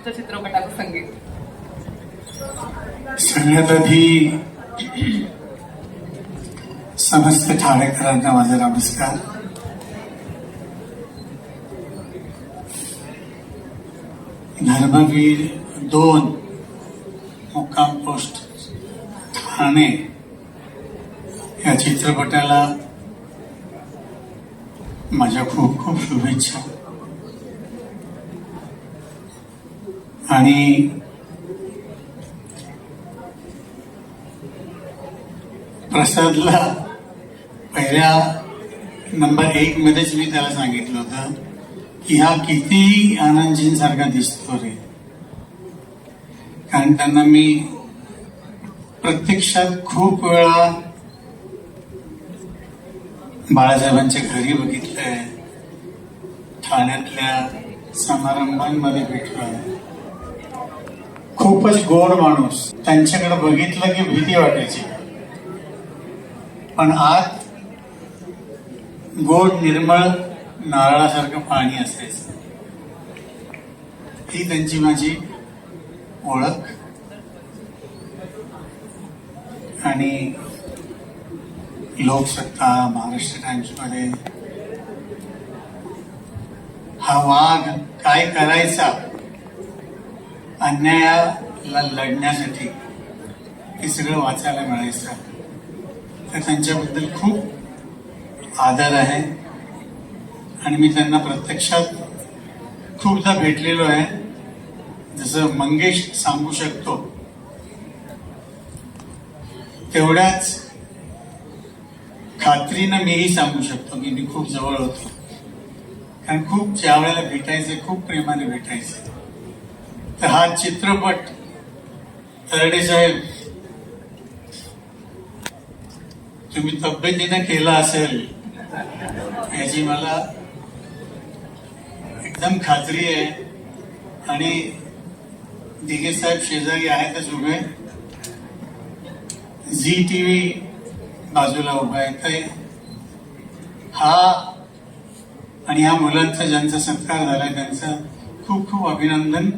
आमच्या चित्रपटाचं संगीत? सगळ्यात आधी समस्त ठाणेकरांना माझा नमस्कार. धर्मवीर दोन मुक्काम पोस्ट ठाणे या चित्रपटाला माझ्या खूप खूप शुभेच्छा. आणि प्रसादला पहिल्या नंबर एक मध्येच मी त्याला सांगितलं होतं की हा किती आनंदजींसारखा दिसतो रे. कारण त्यांना मी प्रत्यक्षात खूप वेळा बाळासाहेबांच्या घरी बघितलंय. ठाण्यातल्या समारंभांमध्ये भेटलोय. खूपच गोड माणूस. त्यांच्याकडे बघितलं की भीती वाटायची. पण आत गोड निर्मळ नारळासारखं पाणी असायचं. ही त्यांची माझी ओळख. आणि लोकसत्ता महाराष्ट्र टाइम्समध्ये हा वाघ काय करायचा? अन्यायाला लढण्यासाठी हे सगळं वाचायला मिळायचं. तर त्यांच्याबद्दल खूप आदर आहे. आणि मी त्यांना प्रत्यक्षात खूपदा भेटलेलो आहे. जसं मंगेश सांगू शकतो तेवढ्याच खात्रीनं मीही सांगू शकतो की मी खूप जवळ होतो. कारण खूप ज्या वेळेला भेटायचं खूप प्रेमाने भेटायचं. तर हा चित्रपट तरडे साहेब तुम्ही तब्येतीने केला असेल याची मला एकदम खात्री आहे. आणि दिगे साहेब शेजारी आहेतच उभे झी टी व्ही बाजूला उभा आहे. तर हा आणि ह्या मुलांचा ज्यांचा सत्कार झालाय त्यांचं खूप खूप अभिनंदन.